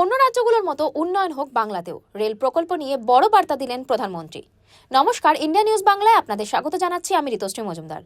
অন্য রাজ্যগুলোর মতো উন্নয়ন হোক বাংলাতেও। রেল প্রকল্প নিয়ে বড় বার্তা দিলেন প্রধানমন্ত্রী। নমস্কার, ইন্ডিয়া নিউজ বাংলায় আপনাদের স্বাগত জানাচ্ছি আমি ঋতুশ্রী মজুমদার।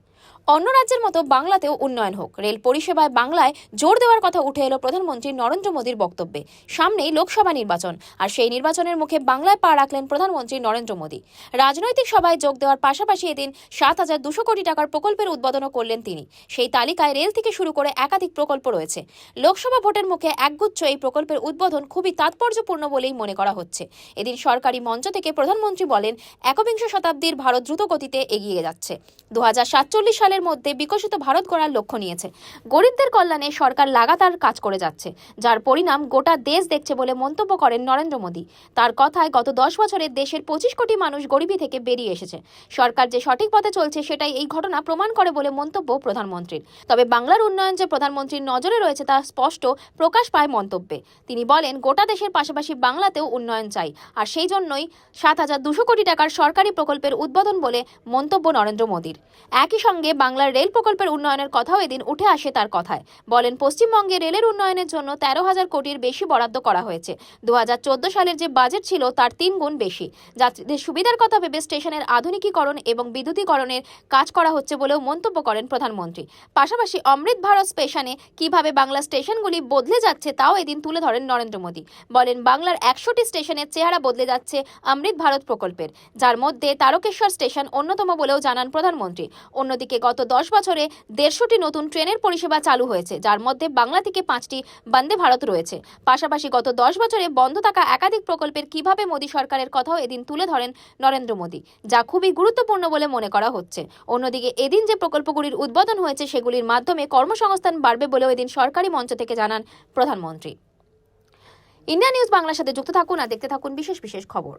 অন্য রাজ্যের মতো বাংলাতেও উন্নয়ন হোক, রেল পরিষেবায় বাংলায় জোর দেওয়ার কথা উঠে এলো প্রধানমন্ত্রী নরেন্দ্র মোদীর বক্তব্যে। সামনেই লোকসভা নির্বাচন, আর সেই নির্বাচনের মুখে বাংলায় পা রাখলেন প্রধানমন্ত্রী নরেন্দ্র মোদী। রাজনৈতিক সভায় যোগ দেওয়ার পাশাপাশি এদিন সাত হাজার দুশো কোটি টাকার প্রকল্পের উদ্বোধনও করলেন তিনি। সেই তালিকায় রেল থেকে শুরু করে একাধিক প্রকল্প রয়েছে। লোকসভা ভোটের মুখে একগুচ্ছ এই প্রকল্পের উদ্বোধন খুবই তাৎপর্যপূর্ণ বলেই মনে করা হচ্ছে। এদিন সরকারি মঞ্চ থেকে প্রধানমন্ত্রী বলেন একবিংশ শতাব্দীর ভারত দ্রুত গতিতে এগিয়ে যাচ্ছে। দু হাজার সাতচল্লিশ সালের মধ্যে বিকশিত ভারত গড়ার লক্ষ্য নিয়েছে। গরিবদের কল্যাণে সরকার লাগাতার কাজ করে যাচ্ছে, যার পরিণাম গোটা দেশ দেখছে বলে মন্তব্য করেন নরেন্দ্র মোদী। তার কথায় গত দশ বছরে দেশের পঁচিশ কোটি মানুষ গরিবী থেকে বেরিয়ে এসেছে। সরকার যে সঠিক পথে চলছে সেটাই এই ঘটনা প্রমাণ করে বলে মন্তব্য প্রধানমন্ত্রীর। তবে বাংলার উন্নয়ন যে প্রধানমন্ত্রীর নজরে রয়েছে তা স্পষ্ট প্রকাশ পায় মন্তব্যে। তিনি বলেন, গোটা দেশের পাশাপাশি বাংলাতেও উন্নয়ন চাই, আর সেই জন্যই সাত হাজার দুশো কোটি টাকার প্রকল্পের উদ্বোধন বলে মন্তব্য নরেন্দ্র মোদীর। একই সঙ্গে বাংলার রেল প্রকল্পের উন্নয়নের কথাও এদিন উঠে আসে তার কথায়। বলেন, পশ্চিমবঙ্গে রেলের উন্নয়নের জন্য তেরো হাজার কোটির বেশি বরাদ্দ করা হয়েছে। দু সালের যে বাজেট ছিল তার তিন গুণ বেশি। যাত্রীদের সুবিধার কথা ভেবে স্টেশনের আধুনিকীকরণ এবং বিদ্যুতীকরণের কাজ করা হচ্ছে বলেও মন্তব্য করেন প্রধানমন্ত্রী। পাশাপাশি অমৃত ভারত স্টেশনে কীভাবে বাংলা স্টেশনগুলি বদলে যাচ্ছে তাও এদিন তুলে ধরেন নরেন্দ্র মোদী। বলেন, বাংলার একশোটি স্টেশনের চেহারা বদলে যাচ্ছে অমৃত ভারত প্রকল্পের। যার মধ্যে তারকেশ্বর স্টেশন অন্যতম বলেও জানান প্রধানমন্ত্রী। অন্যদিকে গত দশ বছরে দেড়শোটি নতুন ট্রেনের পরিষেবা চালু হয়েছে, যার মধ্যে বাংলা থেকে পাঁচটি বন্দে ভারত রয়েছে। পাশাপাশি গত দশ বছরে বন্ধ থাকা একাধিক প্রকল্পের কীভাবে মোদী সরকারের কথাও এদিন তুলে ধরেন নরেন্দ্র মোদী, যা খুবই গুরুত্বপূর্ণ বলে মনে করা হচ্ছে। অন্যদিকে এদিন যে প্রকল্পগুলির উদ্বোধন হয়েছে, সেগুলির মাধ্যমে কর্মসংস্থান বাড়বে বলেও এদিন সরকারি মঞ্চ থেকে জানান প্রধানমন্ত্রী। ইন্ডিয়া নিউজ বাংলার সাথে যুক্ত থাকুন আর দেখতে থাকুন বিশেষ বিশেষ খবর।